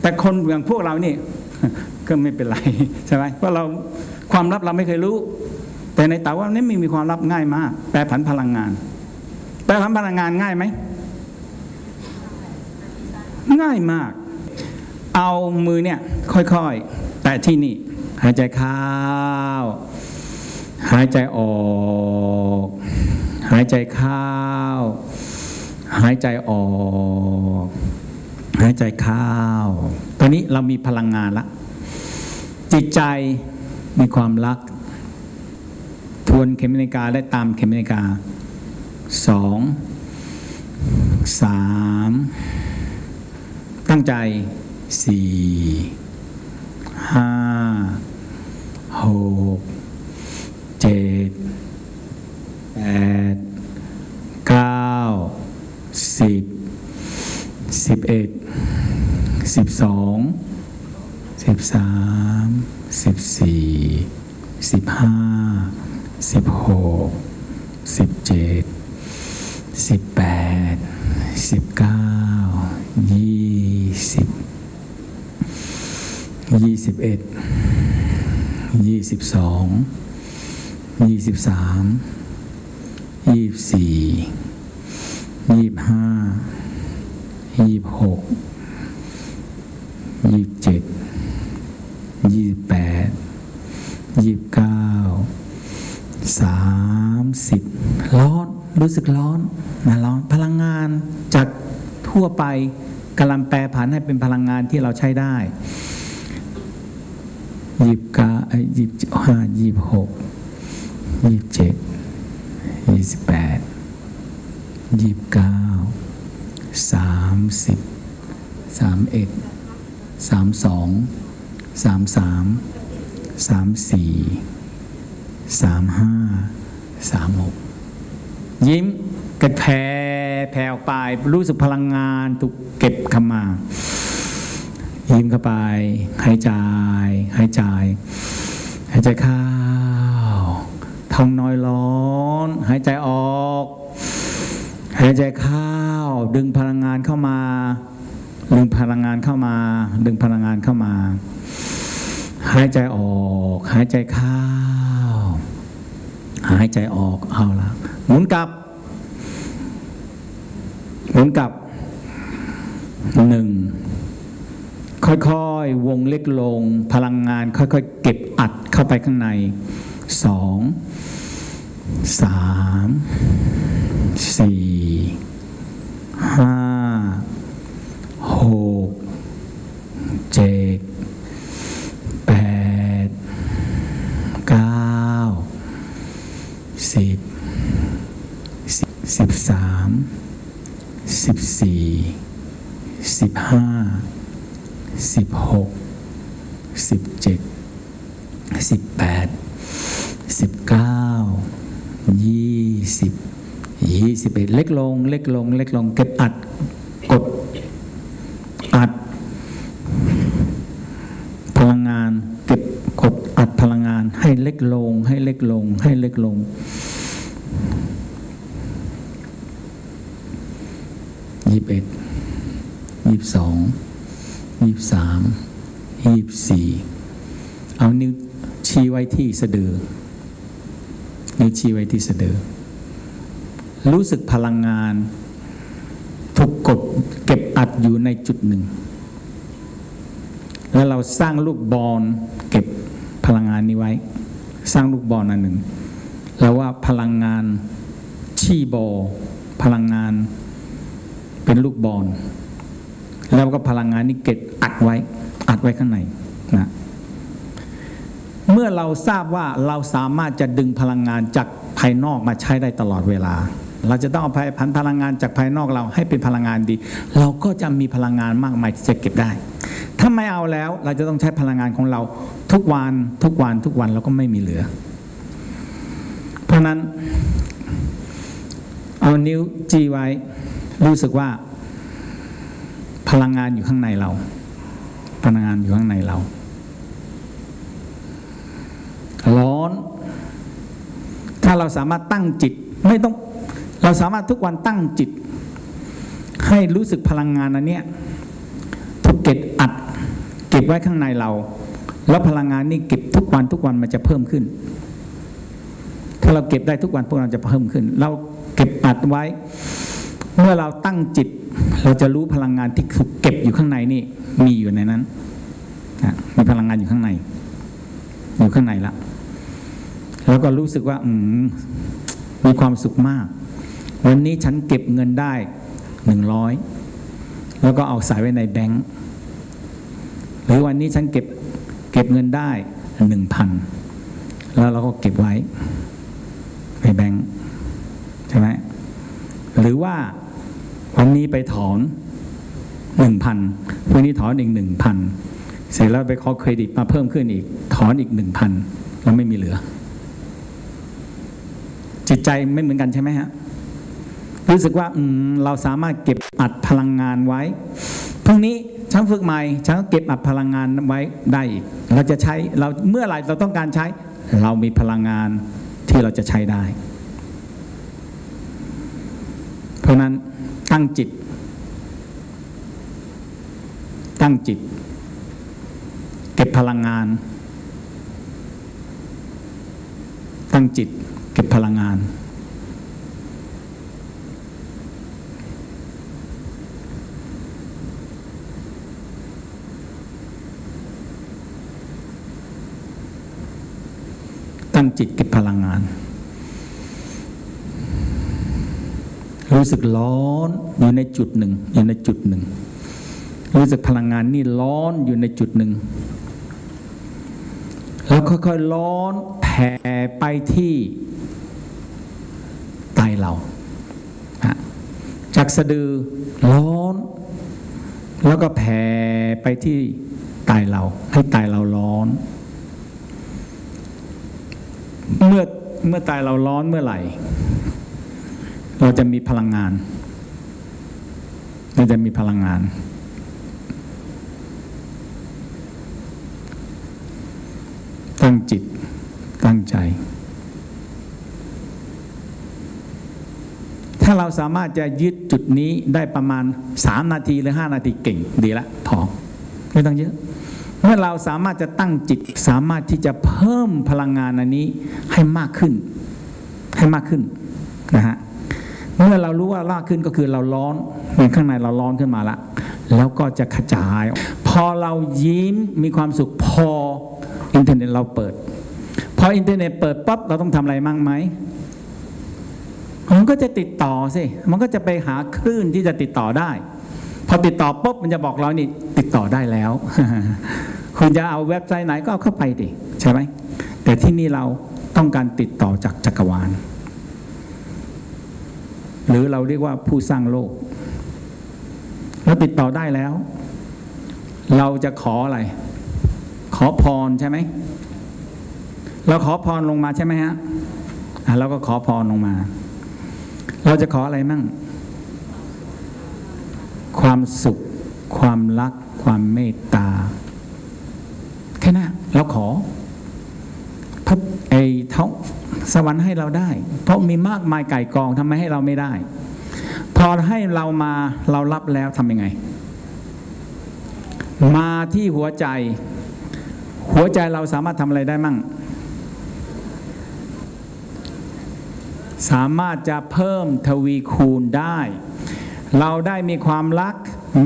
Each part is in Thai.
แต่คนอย่างพวกเรานี่ก็ไม่เป็นไรใช่ไหมเพราะเราความลับเราไม่เคยรู้ แต่ในเต๋าว่านี่ไม่มีความลับง่ายมาก แปรผันพลังงาน แปรผันพลังงานง่ายไหมง่ายมาก เอามือเนี่ยค่อยๆ แต่ที่นี่ หายใจเข้าหายใจออก หายใจเข้าหายใจออก หายใจเข้าตอนนี้เรามีพลังงานละ จิตใจมีความรัก ทวนเข็มนาฬิกาและตามเข็มนาฬิกาสองสามตั้งใจสี่ห้าหกเจ็ดแปดเก้าสิบสิบเอ็ด สิบสองสิบสามสิบสี่สิบห้าสิบหกสิบเจ็ดสิบแปดสิบเก้ายี่สิบยี่สิบเอ็ดยี่สิบสองยี่สิบสามยี่สิบสี่ยี่สิบห้ายี่สิบหก ยี่สิบเจ็ดยี่สิบแปดยี่สิบเก้าสามสิบร้อนรู้สึกร้อนนะร้อนพลังงานจากทั่วไปกำลังแปรผันให้เป็นพลังงานที่เราใช้ได้ยี่สิบเก้ายี่สิบห้ายี่สิบหกยี่สิบเจ็ดยี่สิบแปดยี่สิบเก้าสามสิบสามเอ็ด สามสองสามสามสามสี่สามห้าสามหกยิ้มกระแผ่แผ่ออกไปรู้สึกพลังงานถูกเก็บเข้ามา ยิ้มเข้าไปหายใจหายใจหายใจเข้าท้องน้อยร้อนหายใจออก หายใจเข้าดึงพลังงานเข้ามา ดึงพลังงานเข้ามา ดึงพลังงานเข้ามา หายใจออก หายใจเข้า หายใจออกเอาละหมุนกลับ หมุนกลับหนึ่งค่อยๆ วงเล็กลง พลังงานค่อยๆ เก็บอัดเข้าไปข้างในสองสามสี่ห้า หก เจ็ดแปดเก้าสิบสิบสามสิบสี่สิบห้าสิบหกสิบเจ็ดสิบแปดสิบเก้ายี่สิบยี่สิบเอ็ดเล็กลง เล็กลง เล็กลง เก็บอัด กด อัด พลังงาน เก็บกดอัดพลังงาน ให้ เล็กลง ให้เล็กลง ให้เล็กลง ยี่สิบเอ็ดยี่สิบสองยี่สิบสามยี่สิบสี่เอานิ้วชี้ไว้ที่สะดือ นิ้วชี้ไว้ที่สะดือ รู้สึกพลังงานถูกกดเก็บอัดอยู่ในจุดหนึ่ง แล้วเราสร้างลูกบอลเก็บพลังงานนี้ไว้ สร้างลูกบอลอันหนึ่ง แล้วว่าพลังงานชีบอลพลังงานเป็นลูกบอลแล้วก็พลังงานนี้เก็บอัดไว้อัดไว้ข้างในนะเมื่อเราทราบว่าเราสามารถจะดึงพลังงานจากภายนอกมาใช้ได้ตลอดเวลา เราจะต้องเอาพันพลังงานจากภายนอกเราให้เป็นพลังงานดี เราก็จะมีพลังงานมากมายที่จะเก็บได้ ถ้าไม่เอาแล้วเราจะต้องใช้พลังงานของเรา ทุกวันทุกวันทุกวันเราก็ไม่มีเหลือ เพราะนั้นเอานิ้วจีไว้ รู้สึกว่า พลังงานอยู่ข้างในเรา พลังงานอยู่ข้างในเรา ร้อน ถ้าเราสามารถตั้งจิต ไม่ต้องเราสามารถทุกวันตั้งจิต ให้รู้สึกพลังงานอันเนี้ยถูกเก็บอัด ก็บ ไว้ข้างในเรา แล้วพลังงานนี่เก็บทุกวันทุกวันมันจะเพิ่มขึ้น ถ้าเราเก็บได้ทุกวันพวกเราจะเพิ่มขึ้น เราเก็บอัดไว้ เมื่อเราตั้งจิต เราจะรู้พลังงานที่ถูกเก็บอยู่ข้างในนี่มีอยู่ในนั้นมีพลังงานอยู่ข้างใน อยู่ข้างในละแล้วก็รู้สึกว่าอืมมีความสุขมาก วันนี้ฉันเก็บเงินได้หนึ่งร้อยแล้วก็เอาใส่ไว้ในแบงค์ หรือวันนี้ฉันเก็บเก็บเงินได้หนึ่งพันแล้วเราก็เก็บไว้ในแบงค์ใช่ไหมหรือว่าวันนี้ไปถอนหนึ่งพันวันนี้ถอนอีกหนึ่งพันเสร็จแล้วไปขอเครดิตมาเพิ่มขึ้นอีก ถอนอีกหนึ่งพันเราไม่มีเหลือ จิตใจไม่เหมือนกันใช่ไหมฮะรู้สึกว่าเราสามารถเก็บอัดพลังงานไว้พรุ่งนี้ ฉันฝึกใหม่ฉันก็เก็บอัดพลังงานไว้ได้อีกเราจะใช้เราเมื่อไหร่เราต้องการใช้ เรามีพลังงานที่เราจะใช้ได้ เพราะนั้นตั้งจิต ตั้งจิต เก็บพลังงาน ตั้งจิต เก็บพลังงาน ตั้งจิตเก็บพลังงาน รู้สึกร้อนอยู่ในจุดหนึ่งอยู่ในจุดหนึ่ง รู้สึกพลังงานนี่ร้อนอยู่ในจุดหนึ่ง แล้วค่อยๆร้อนแผ่ไปที่ไตเราจากสะดือร้อน แล้วก็แผ่ไปที่ไตเราให้ไตเราร้อน เมื่อเมื่อไตเราร้อนเมื่อไหร่ เราจะมีพลังงาน เราจะมีพลังงาน ตั้งจิตตั้งใจ ถ้าเราสามารถจะยึดจุดนี้ได้ประมาณ 3 นาทีหรือ 5 นาทีเก่ง ดีละพอไม่ต้องเยอะ เมื่อเราสามารถจะตั้งจิตสามารถที่จะเพิ่มพลังงานอันนี้ให้มากขึ้น ให้มากขึ้นนะฮะเมื่อเรารู้ว่าลากขึ้นก็คือเราร้อนเหมือนข้างในเราร้อนขึ้นมาละ แล้วก็จะขจาย พอเรายิ้มมีความสุขพออินเทอร์เน็ตเราเปิด พออินเทอร์เน็ตเปิดปั๊บเราต้องทำอะไรมั่งไหมมันก็จะติดต่อสิมันก็จะไปหาคลื่นที่จะติดต่อได้ พอติดต่อปุ๊บมันจะบอกเรานี่ติดต่อได้แล้ว คุณจะเอาเว็บไซต์ไหนก็เอาเข้าไปดิใช่ไหมแต่ที่นี่เราต้องการติดต่อจากจักรวาล หรือเราเรียกว่าผู้สร้างโลกเราติดต่อได้แล้ว เราจะขออะไร ขอพรใช่ไหมเราขอพรลงมาใช่ไหมฮะอะเราก็ขอพรลงมา เราจะขออะไรมั่ง ความสุข ความรัก ความเมตตา แค่นั้นเราขอพระ ไอ้ท้องสวรรค์ให้เราได้ เพราะมีมากมายไก่กองทำไมให้เราไม่ได้ พอให้เรามาเรารับแล้วทำยังไง มาที่หัวใจ หัวใจเราสามารถทำอะไรได้มั่ง สามารถจะเพิ่มทวีคูณได้ เราได้มีความรัก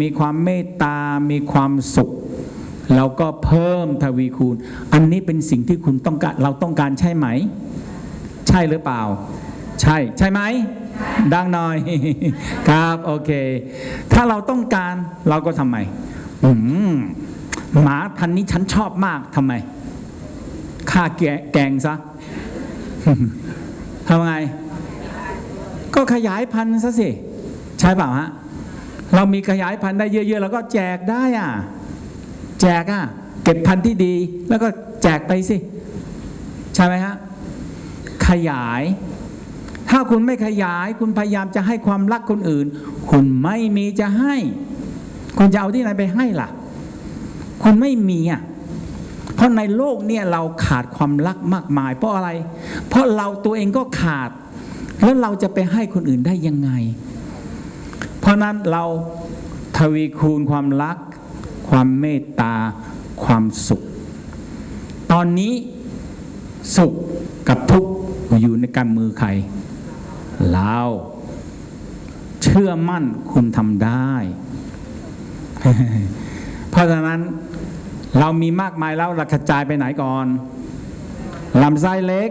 มีความเมตตา มีความสุข เราก็เพิ่มทวีคูณ อันนี้เป็นสิ่งที่คุณต้องการเราต้องการใช่ไหม ใช่หรือเปล่า ใช่ใช่ไหมดังหน่อยครับโอเค ถ้าเราต้องการเราก็ทำไมอืมหมาพันนี้ฉันชอบมากทำไมฆ่าแกแกงซะทำไง ก็ขยายพันธุ์ซะสิ ใช่เปล่าฮะ เรามีขยายพันธุ์ได้เยอะๆเราก็แจกได้อะ แจกอะเก็บพันธุ์ที่ดี แล้วก็แจกไปสิ ใช่ไหมฮะขยาย ถ้าคุณไม่ขยาย คุณพยายามจะให้ความรักคนอื่น คุณไม่มีจะให้ คุณจะเอาที่ไหนไปให้ล่ะ คุณไม่มีอะเพราะในโลกเนี่ยเราขาดความรักมากมาย เพราะอะไร เพราะเราตัวเองก็ขาด แล้วเราจะไปให้คนอื่นได้ยังไง เพราะนั้นเราทวีคูณความรัก ความเมตตา ความสุข ตอนนี้สุขกับทุกข์อยู่ในกำมือใครเราเชื่อมั่นคุณทำได้ เพราะฉะนั้นเรามีมากมายแล้วเรากระจายไปไหนก่อนลำไส้เล็ก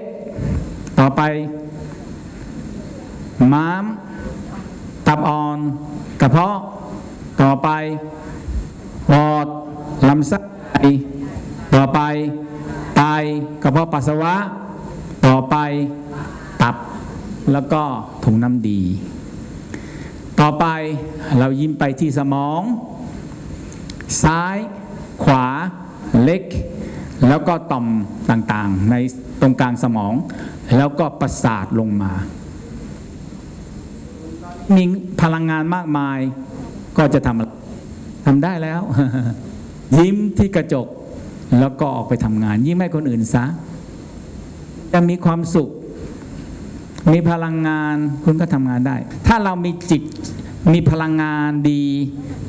ต่อไป ม้าม ตับอ่อน กระเพาะ ต่อไป ลำไส้ต่อไปไตกระเพาะปัสสาวะ ต่อไปตับแล้วก็ถุงน้ำดี ต่อไปเรายิ้มไปที่สมอง ซ้าย ขวา เล็ก แล้วก็ต่อมต่างๆ ในตรงกลางสมอง แล้วก็ประสาทลงมา มีพลังงานมากมายก็จะทำอะไรทำได้แล้ว ยิ้มที่กระจกแล้วก็ออกไปทำงาน ยิ้มให้คนอื่นซะจะมีความสุข มีพลังงานคุณก็ทำงานได้ ถ้าเรามีจิตมีพลังงานดี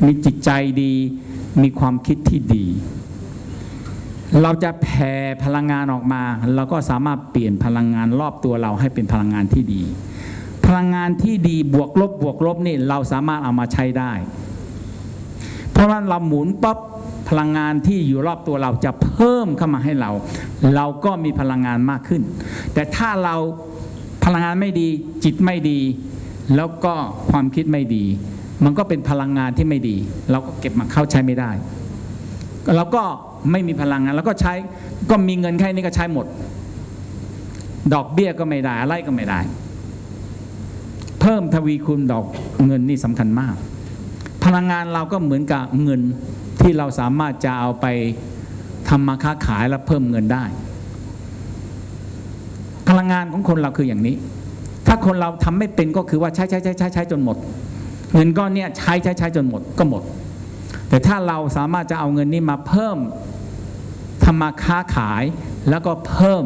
มีจิตใจดี มีความคิดที่ดี เราจะแผ่พลังงานออกมา เราก็สามารถเปลี่ยนพลังงานรอบตัวเราให้เป็นพลังงานที่ดี พลังงานที่ดีบวกลบบวกลบนี่เราสามารถเอามาใช้ได้ เพราะว่าเราหมุนปั๊บ พลังงานที่อยู่รอบตัวเราจะเพิ่มเข้ามาให้เรา เราก็มีพลังงานมากขึ้น แต่ถ้าเราพลังงานไม่ดี จิตไม่ดี แล้วก็ความคิดไม่ดี มันก็เป็นพลังงานที่ไม่ดี เราก็เก็บมาเข้าใช้ไม่ได้เราก็ไม่มีพลังงานแล้วก็ใช้ก็มีเงินแค่นี้ก็ใช้หมด ดอกเบี้ยก็ไม่ได้อะไรก็ไม่ได้ เพิ่มทวีคูณดอกเงินนี่สำคัญมาก พลังงานเราก็เหมือนกับเงิน ที่เราสามารถจะเอาไปทำมาค้าขายแล้วเพิ่มเงินได้ พลังงานของคนเราคืออย่างนี้ ถ้าคนเราทำไม่เป็นก็คือว่าใช้ใช้ใช้ใช้ใช้จนหมด เงินก้อนเนี้ยใช้ใช้ใช้จนหมดก็หมด แต่ถ้าเราสามารถจะเอาเงินนี้มาเพิ่มทำมาค้าขายแล้วก็เพิ่ม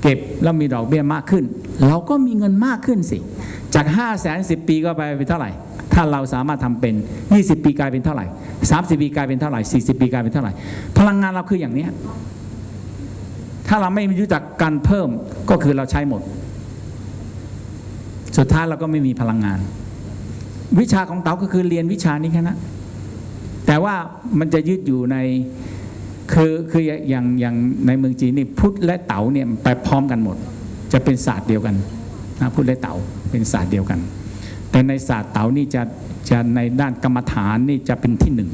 เก็บแล้วมีดอกเบี้ยมากขึ้น เราก็มีเงินมากขึ้นสิ จาก5้าแสนสิปีก็ไปเป็นเท่าไหร่ ถ้าเราสามารถทำเป็น 20 ปีกลายเป็นเท่าไหร่ 30 ปีกลายเป็นเท่าไหร่ 40 ปีกลายเป็นเท่าไหร่ พลังงานเราคืออย่างเนี้ยถ้าเราไม่รู้จักการเพิ่มก็คือเราใช้หมด สุดท้ายเราก็ไม่มีพลังงาน วิชาของเต๋าก็คือเรียนวิชานี้แค่นั้นแต่ว่ามันจะยืดอยู่ในคือคืออย่างอย่างในเมืองจีนนี่พุทธและเต๋าเนี่ยไปพร้อมกันหมด จะเป็นศาสตร์เดียวกันนะพุทธและเต๋าเป็นศาสตร์เดียวกัน แต่ในศาสตร์เต๋านี่จะจะในด้านกรรมฐานนี่จะเป็นที่หนึ่ง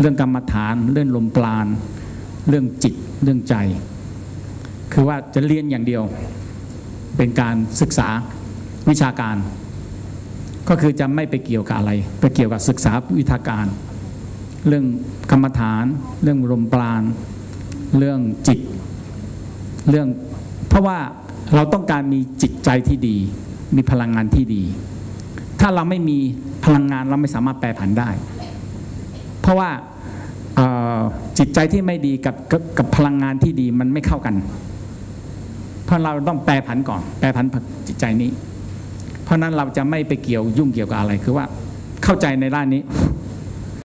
เรื่องกรรมฐานเรื่องลมปราณเรื่องจิตเรื่องใจ คือว่าจะเรียนอย่างเดียว เป็นการศึกษาวิชาการ ก็คือจะไม่ไปเกี่ยวกับอะไร ไปเกี่ยวกับศึกษาวิชาการ เรื่องกรรมฐาน เรื่องลมปราณเรื่องจิต เรื่องเพราะว่าเราต้องการมีจิตใจที่ดี มีพลังงานที่ดี ถ้าเราไม่มีพลังงานเราไม่สามารถแปรผันได้ เพราะว่าจิตใจที่ไม่ดีกับกับกบพลังงานที่ดีมันไม่เข้ากัน เพราะเราต้องแปรผันก่อน แปรผันจิตใจนี้ เพราะฉะนั้นเราจะไม่ไปเกี่ยวยุ่งเกี่ยวกับอะไรคือว่าเข้าใจในด้านนี้